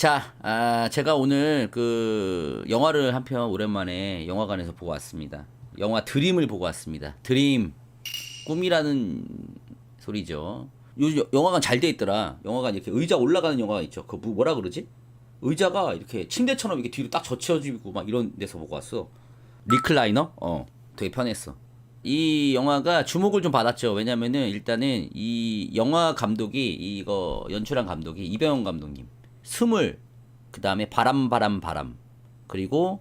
자, 아, 제가 오늘 그 영화를 한 편 오랜만에 영화관에서 보고 왔습니다. 영화 드림을 보고 왔습니다. 드림 꿈이라는 소리죠. 요즘 영화관 잘 돼 있더라. 영화관 이렇게 의자 올라가는 영화가 있죠. 그 뭐- 뭐라 그러지? 의자가 이렇게 침대처럼 이렇게 뒤로 딱 젖혀지고 막 이런 데서 보고 왔어. 리클라이너? 어, 되게 편했어. 이 영화가 주목을 좀 받았죠. 왜냐면은 일단은 이 영화 감독이 이거 연출한 감독이 이병헌 감독님. 스물 그 다음에 바람 바람 바람. 그리고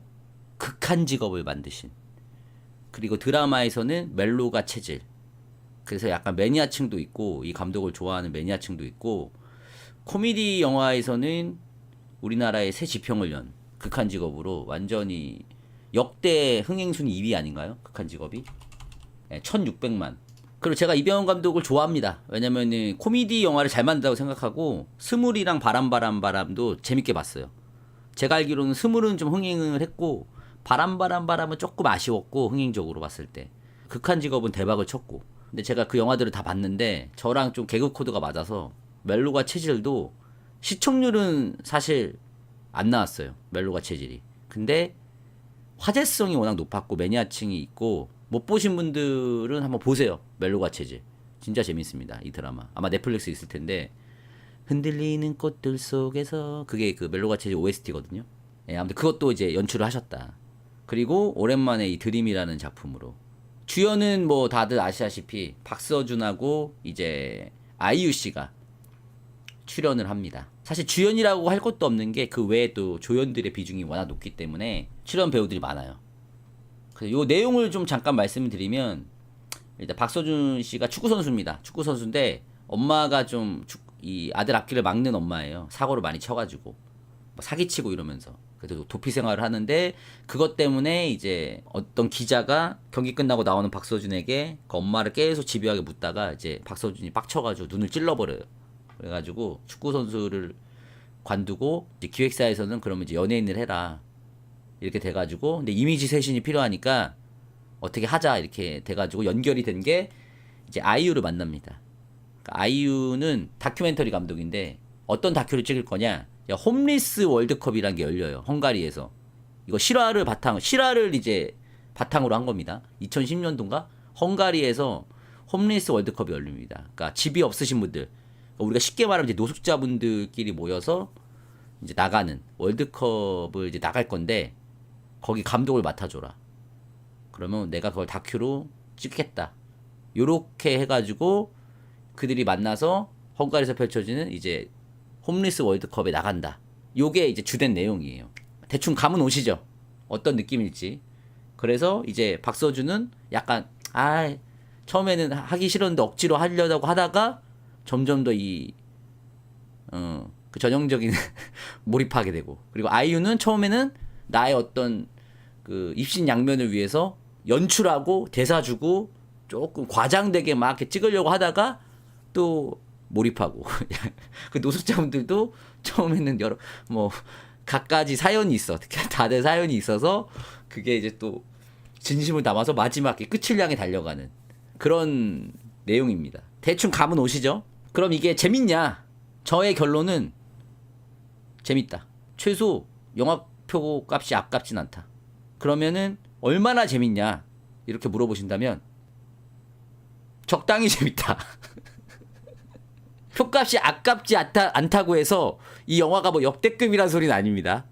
극한 직업을 만드신. 그리고 드라마에서는 멜로가 체질. 그래서 약간 매니아층도 있고 이 감독을 좋아하는 매니아층도 있고 코미디 영화에서는 우리나라의 새 지평을 연 극한 직업으로 완전히 역대 흥행 순위 2위 아닌가요? 극한 직업이? 네, 1600만 그리고 제가 이병헌 감독을 좋아합니다. 왜냐면은 코미디 영화를 잘 만든다고 생각하고 스물이랑 바람바람 바람도 재밌게 봤어요. 제가 알기로는 스물은 좀 흥행을 했고 바람바람 바람은 조금 아쉬웠고 흥행적으로 봤을 때 극한 직업은 대박을 쳤고 근데 제가 그 영화들을 다 봤는데 저랑 좀 개그 코드가 맞아서 멜로가 체질도 시청률은 사실 안 나왔어요. 멜로가 체질이. 근데 화제성이 워낙 높았고 매니아층이 있고 못 보신 분들은 한번 보세요. 멜로가 체질. 진짜 재밌습니다. 이 드라마. 아마 넷플릭스 있을 텐데 흔들리는 꽃들 속에서 그게 그 멜로가 체질 OST거든요. 예, 아무튼 그것도 이제 연출을 하셨다. 그리고 오랜만에 이 드림이라는 작품으로 주연은 뭐 다들 아시다시피 박서준하고 이제 아이유 씨가 출연을 합니다. 사실 주연이라고 할 것도 없는 게 그 외에 또 조연들의 비중이 워낙 높기 때문에 출연 배우들이 많아요. 요 내용을 좀 잠깐 말씀을 드리면 일단 박서준 씨가 축구 선수입니다. 축구 선수인데 엄마가 좀 이 아들 앞길을 막는 엄마예요. 사고를 많이 쳐가지고 뭐 사기치고 이러면서 그래도 도피 생활을 하는데 그것 때문에 이제 어떤 기자가 경기 끝나고 나오는 박서준에게 그 엄마를 계속 집요하게 묻다가 이제 박서준이 빡쳐가지고 눈을 찔러버려요. 그래가지고 축구 선수를 관두고 기획사에서는 그러면 이제 연예인을 해라 이렇게 돼가지고 근데 이미지 쇄신이 필요하니까 어떻게 하자 이렇게 돼가지고 연결이 된 게 이제 아이유를 만납니다. 그러니까 아이유는 다큐멘터리 감독인데 어떤 다큐를 찍을 거냐? 야, 홈리스 월드컵이란 게 열려요. 헝가리에서. 이거 실화를 바탕, 실화를 이제 바탕으로 한 겁니다. 2010년도인가? 헝가리에서 홈리스 월드컵이 열립니다. 그러니까 집이 없으신 분들, 그러니까 우리가 쉽게 말하면 이제 노숙자분들끼리 모여서 이제 나가는 월드컵을 이제 나갈 건데 거기 감독을 맡아줘라. 그러면 내가 그걸 다큐로 찍겠다. 요렇게 해가지고 그들이 만나서 헝가리에서 펼쳐지는 이제 홈리스 월드컵에 나간다. 요게 이제 주된 내용이에요. 대충 감은 오시죠? 어떤 느낌일지. 그래서 이제 박서준은 약간 아 처음에는 하기 싫었는데 억지로 하려고 하다가 점점 더 이 어, 그 전형적인 몰입하게 되고 그리고 아이유는 처음에는 나의 어떤 그 입신 양면을 위해서 연출하고 대사 주고 조금 과장되게 막 이렇게 찍으려고 하다가 또 몰입하고 그 노숙자분들도 처음에는 여러 뭐 갖가지 사연이 있어 다들 사연이 있어서 그게 이제 또 진심을 담아서 마지막에 끝을 향해 달려가는 그런 내용입니다. 대충 감은 오시죠? 그럼 이게 재밌냐? 저의 결론은 재밌다. 최소 영화 표 값이 아깝진 않다. 그러면은 얼마나 재밌냐? 이렇게 물어보신다면 적당히 재밌다. 표값이 아깝지 않다, 않다 고 해서 이 영화가 뭐 역대급이라는 소리는 아닙니다.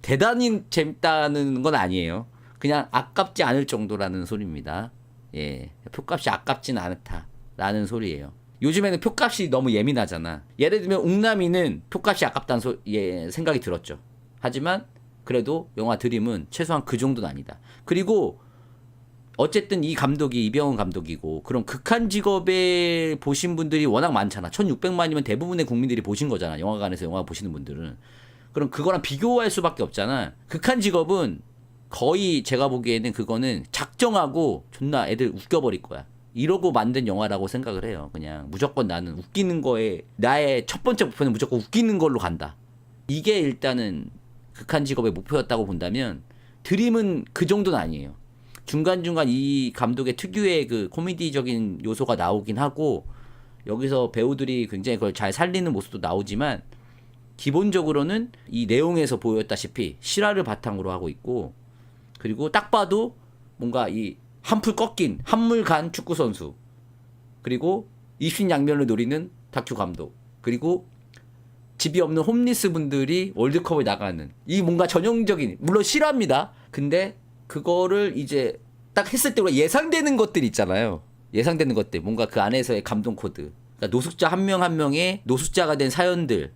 대단히 재밌다는 건 아니에요. 그냥 아깝지 않을 정도라는 소리입니다. 예. 표값이 아깝진 않다라는 소리예요. 요즘에는 표값이 너무 예민하잖아. 예를 들면 웅남이는 표값이 아깝다는 소, 예, 생각이 들었죠. 하지만 그래도 영화 드림은 최소한 그 정도는 아니다. 그리고 어쨌든 이 감독이 이병헌 감독이고 그럼 극한 직업에 보신 분들이 워낙 많잖아. 1600만이면 대부분의 국민들이 보신 거잖아. 영화관에서 영화 보시는 분들은. 그럼 그거랑 비교할 수밖에 없잖아. 극한 직업은 거의 제가 보기에는 그거는 작정하고 존나 애들 웃겨버릴 거야. 이러고 만든 영화라고 생각을 해요. 그냥 무조건 나는 웃기는 거에 나의 첫 번째 목표는 무조건 웃기는 걸로 간다. 이게 일단은 극한 직업의 목표였다고 본다면 드림은 그 정도는 아니에요. 중간중간 이 감독의 특유의 그 코미디적인 요소가 나오긴 하고 여기서 배우들이 굉장히 그걸 잘 살리는 모습도 나오지만 기본적으로는 이 내용에서 보였다시피 실화를 바탕으로 하고 있고 그리고 딱 봐도 뭔가 이 한풀 꺾인 한물 간 축구 선수 그리고 입신양면을 노리는 다큐 감독 그리고 집이 없는 홈리스 분들이 월드컵을 나가는 이 뭔가 전형적인 물론 실화입니다. 근데 그거를 이제 딱 했을 때 우리가 예상되는 것들 있잖아요. 예상되는 것들 뭔가 그 안에서의 감동 코드. 그러니까 노숙자 한명한 명의 노숙자가 된 사연들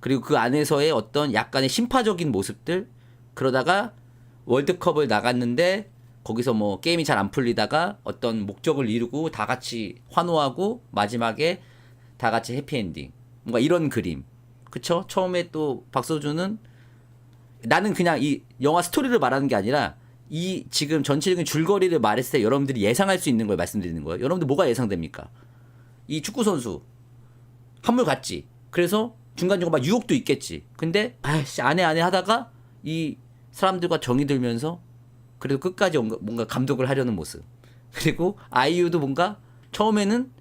그리고 그 안에서의 어떤 약간의 심파적인 모습들 그러다가 월드컵을 나갔는데 거기서 뭐 게임이 잘 안 풀리다가 어떤 목적을 이루고 다 같이 환호하고 마지막에 다 같이 해피엔딩 뭔가 이런 그림 그쵸 처음에 또 박서준은 나는 그냥 이 영화 스토리를 말하는 게 아니라 이 지금 전체적인 줄거리를 말했을 때 여러분들이 예상할 수 있는 걸 말씀드리는 거예요 여러분들 뭐가 예상됩니까 이 축구 선수 한물 갔지. 그래서 중간중간 막 유혹도 있겠지. 근데 아씨 안해 안해 하다가 이 사람들과 정이 들면서 그래도 끝까지 뭔가, 감독을 하려는 모습. 그리고 아이유도 뭔가 처음에는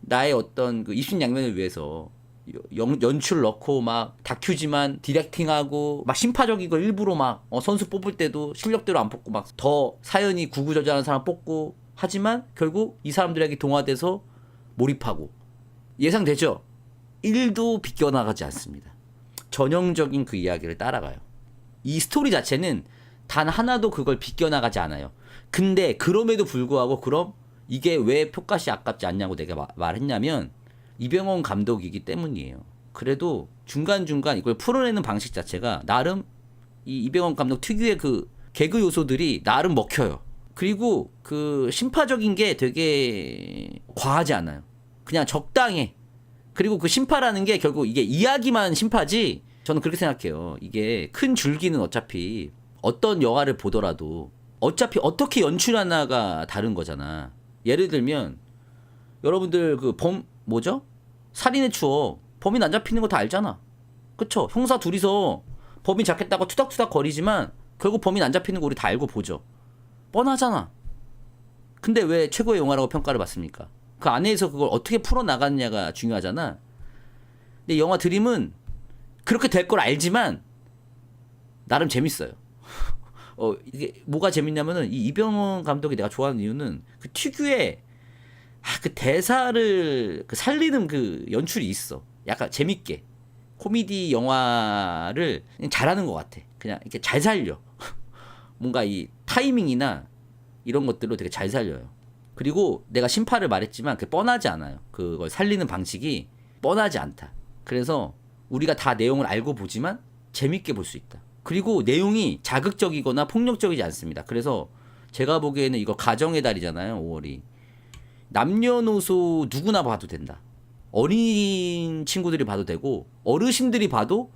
나의 어떤 그 입신양면을 위해서 연, 연출 넣고 막 다큐지만 디렉팅하고 막 심파적이고 일부러 막 어, 선수 뽑을 때도 실력대로 안 뽑고 막 더 사연이 구구절절한 사람 뽑고 하지만 결국 이 사람들에게 동화돼서 몰입하고 예상되죠? 1도 비껴나가지 않습니다. 전형적인 그 이야기를 따라가요. 이 스토리 자체는 단 하나도 그걸 비껴나가지 않아요. 근데 그럼에도 불구하고 그럼 이게 왜 표값이 아깝지 않냐고 내가 마- 말했냐면 이병헌 감독이기 때문이에요. 그래도 중간중간 이걸 풀어내는 방식 자체가 나름 이 이병헌 감독 특유의 그 개그 요소들이 나름 먹혀요. 그리고 그 심파적인 게 되게 과하지 않아요. 그냥 적당해. 그리고 그 심파라는 게 결국 이게 이야기만 심파지 저는 그렇게 생각해요. 이게 큰 줄기는 어차피 어떤 영화를 보더라도 어차피 어떻게 연출하나가 다른 거잖아. 예를 들면 여러분들 그 범 뭐죠? 살인의 추억 범인 안 잡히는 거 다 알잖아. 그쵸? 형사 둘이서 범인 잡겠다고 투닥투닥 거리지만 결국 범인 안 잡히는 거 우리 다 알고 보죠. 뻔하잖아. 근데 왜 최고의 영화라고 평가를 받습니까? 그 안에서 그걸 어떻게 풀어나갔냐가 중요하잖아. 근데 영화 드림은 그렇게 될 걸 알지만 나름 재밌어요. 어, 이게 뭐가 재밌냐면은 이 이병헌 감독이 내가 좋아하는 이유는 그 특유의 아, 그 대사를 그 살리는 그 연출이 있어. 약간 재밌게. 코미디 영화를 잘하는 것 같아. 그냥 이렇게 잘 살려. 뭔가 이 타이밍이나 이런 것들로 되게 잘 살려요. 그리고 내가 심파를 말했지만 그 뻔하지 않아요. 그걸 살리는 방식이 뻔하지 않다. 그래서 우리가 다 내용을 알고 보지만 재밌게 볼 수 있다. 그리고 내용이 자극적이거나 폭력적이지 않습니다. 그래서 제가 보기에는 이거 가정의 달이잖아요. 5월이. 남녀노소 누구나 봐도 된다. 어린 친구들이 봐도 되고 어르신들이 봐도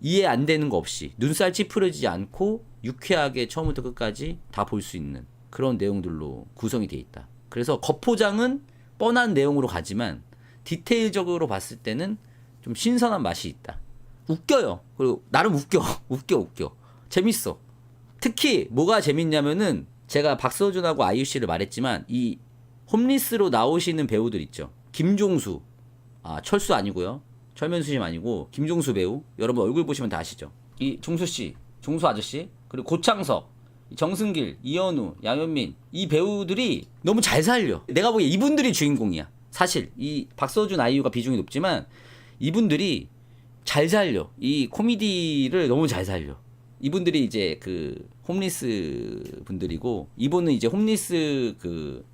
이해 안 되는 거 없이 눈살 찌푸려지지 않고 유쾌하게 처음부터 끝까지 다 볼 수 있는 그런 내용들로 구성이 돼 있다. 그래서 겉포장은 뻔한 내용으로 가지만 디테일적으로 봤을 때는 좀 신선한 맛이 있다. 웃겨요. 그리고 나름 웃겨. 웃겨 웃겨. 재밌어. 특히 뭐가 재밌냐면은 제가 박서준하고 아이유 씨를 말했지만 이 홈리스로 나오시는 배우들 있죠. 김종수. 아, 철수 아니고요. 철면수님 아니고 김종수 배우. 여러분 얼굴 보시면 다 아시죠. 이 종수 씨, 종수 아저씨, 그리고 고창석, 정승길, 이현우, 양현민 이 배우들이 너무 잘 살려. 내가 보기에 이분들이 주인공이야. 사실 이 박서준 아이유가 비중이 높지만 이분들이 잘 살려. 이 코미디를 너무 잘 살려. 이분들이 이제 그 홈리스 분들이고 이분은 이제 홈리스 그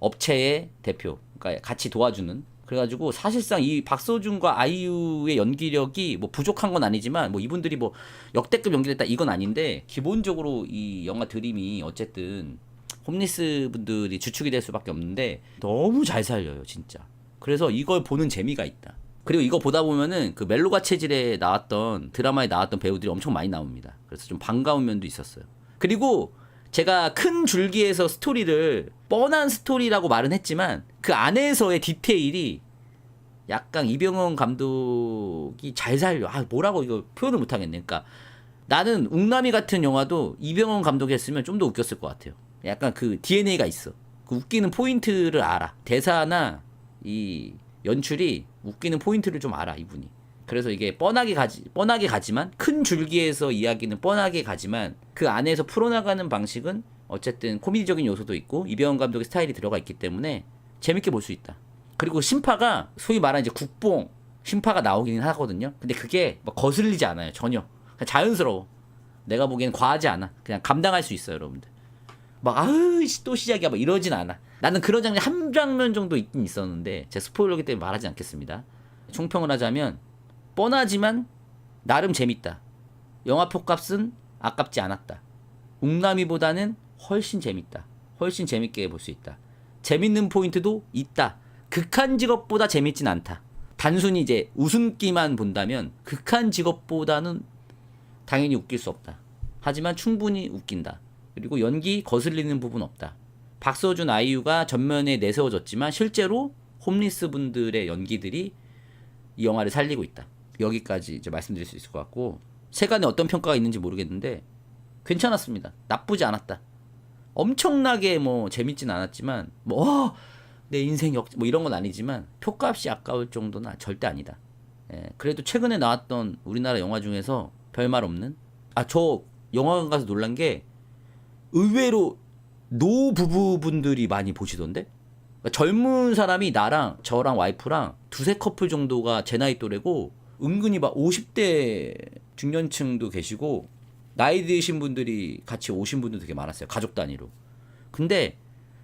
업체의 대표. 그러니까 같이 도와주는. 그래가지고 사실상 이 박서준과 아이유의 연기력이 뭐 부족한 건 아니지만 뭐 이분들이 뭐 역대급 연기를 했다 이건 아닌데 기본적으로 이 영화 드림이 어쨌든 홈리스 분들이 주축이 될 수밖에 없는데 너무 잘 살려요 진짜. 그래서 이걸 보는 재미가 있다. 그리고 이거 보다 보면은 그 멜로가 체질에 나왔던 드라마에 나왔던 배우들이 엄청 많이 나옵니다. 그래서 좀 반가운 면도 있었어요. 그리고 제가 큰 줄기에서 스토리를 뻔한 스토리라고 말은 했지만 그 안에서의 디테일이 약간 이병헌 감독이 잘 살려. 아 뭐라고 이거 표현을 못 하겠네. 그러니까 나는 웅남이 같은 영화도 이병헌 감독이 했으면 좀 더 웃겼을 것 같아요. 약간 그 DNA가 있어. 그 웃기는 포인트를 알아. 대사나 이 연출이 웃기는 포인트를 좀 알아 이분이. 그래서 이게 뻔하게 가지 뻔하게 가지만 큰 줄기에서 이야기는 뻔하게 가지만 그 안에서 풀어나가는 방식은 어쨌든 코미디적인 요소도 있고 이병헌 감독의 스타일이 들어가 있기 때문에 재밌게 볼 수 있다. 그리고 심파가 소위 말하는 이제 국뽕 심파가 나오긴 하거든요. 근데 그게 막 거슬리지 않아요 전혀. 자연스러워. 내가 보기엔 과하지 않아. 그냥 감당할 수 있어요 여러분들. 막 씨, 또 시작이야 막 이러진 않아. 나는 그런 장면 한 장면 정도 있긴 있었는데 제 스포일러기 때문에 말하지 않겠습니다. 총평을 하자면 뻔하지만 나름 재밌다. 영화 표값은 아깝지 않았다. 웅남이보다는 훨씬 재밌다. 훨씬 재밌게 볼 수 있다. 재밌는 포인트도 있다. 극한 직업보다 재밌진 않다. 단순히 이제 웃음기만 본다면 극한 직업보다는 당연히 웃길 수 없다. 하지만 충분히 웃긴다. 그리고 연기 거슬리는 부분 없다. 박서준 아이유가 전면에 내세워졌지만 실제로 홈리스 분들의 연기들이 이 영화를 살리고 있다. 여기까지 이제 말씀드릴 수 있을 것 같고 세간에 어떤 평가가 있는지 모르겠는데 괜찮았습니다. 나쁘지 않았다. 엄청나게 뭐 재밌진 않았지만 뭐 내 인생 역 뭐 이런 건 아니지만 표값이 아까울 정도는 절대 아니다. 예, 그래도 최근에 나왔던 우리나라 영화 중에서 별말 없는 아 저 영화관 가서 놀란 게 의외로 노 부부분들이 많이 보시던데 그러니까 젊은 사람이 나랑 저랑 와이프랑 두세 커플 정도가 제 나이 또래고 은근히 막 50대 중년층도 계시고 나이 드신 분들이 같이 오신 분도 되게 많았어요 가족 단위로. 근데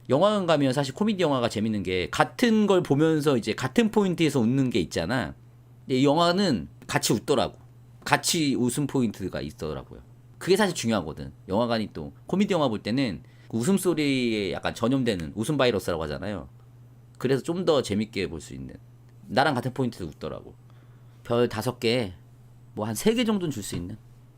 영화관 가면 사실 코미디 영화가 재밌는 게 같은 걸 보면서 이제 같은 포인트에서 웃는 게 있잖아. 근데 이 영화는 같이 웃더라고. 같이 웃음 포인트가 있더라고요. 그게 사실 중요하거든. 영화관이 또 코미디 영화 볼 때는 그 웃음소리에 약간 전염되는 웃음 바이러스라고 하잖아요. 그래서 좀 더 재밌게 볼 수 있는 나랑 같은 포인트도 웃더라고 별 다섯 개 뭐 한 세 개 정도는 줄 수 있는.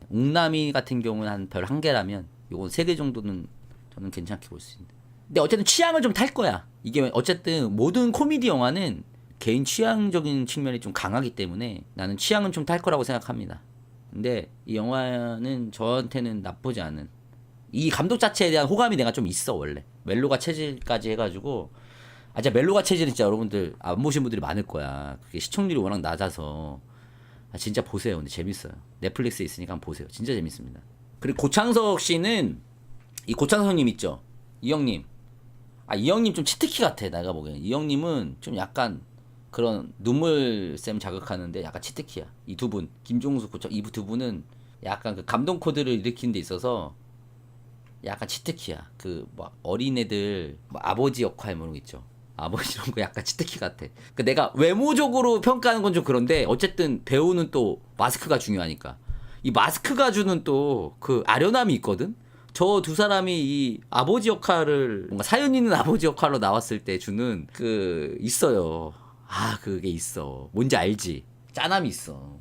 웅남이 같은 경우는 한 별 한 개라면 요건 세 개 정도는 저는 괜찮게 볼 수 있는. 근데 어쨌든 취향을 좀 탈 거야. 이게 어쨌든 모든 코미디 영화는 개인 취향적인 측면이 좀 강하기 때문에 나는 취향은 좀 탈 거라고 생각합니다. 근데 이 영화는 저한테는 나쁘지 않은. 이 감독 자체에 대한 호감이 내가 좀 있어 원래. 멜로가 체질까지 해가지고 아 진짜 멜로가 체질은 진짜 여러분들 안 보신 분들이 많을 거야. 그게 시청률이 워낙 낮아서. 아, 진짜 보세요. 근데 재밌어요. 넷플릭스에 있으니까 한번 보세요. 진짜 재밌습니다. 그리고 고창석 씨는 이 고창석 님 있죠? 이 형님. 아 이 형님 좀 치트키 같아 내가 보기엔. 이 형님은 좀 약간 그런 눈물샘 자극하는데 약간 치트키야. 이 두 분. 김종수 고창 이 두 분은 약간 그 감동 코드를 일으키는 데 있어서 약간 치트키야. 그뭐 어린애들 뭐 아버지 역할 뭐 이런 거 있죠. 아버지 이런 거 약간 치트키 같아. 그 내가 외모적으로 평가하는 건 좀 그런데 어쨌든 배우는 또 마스크가 중요하니까. 이 마스크가 주는 또 그 아련함이 있거든. 저 두 사람이 이 아버지 역할을 뭔가 사연 있는 아버지 역할로 나왔을 때 주는 그 있어요. 아 그게 있어. 뭔지 알지? 짠함이 있어.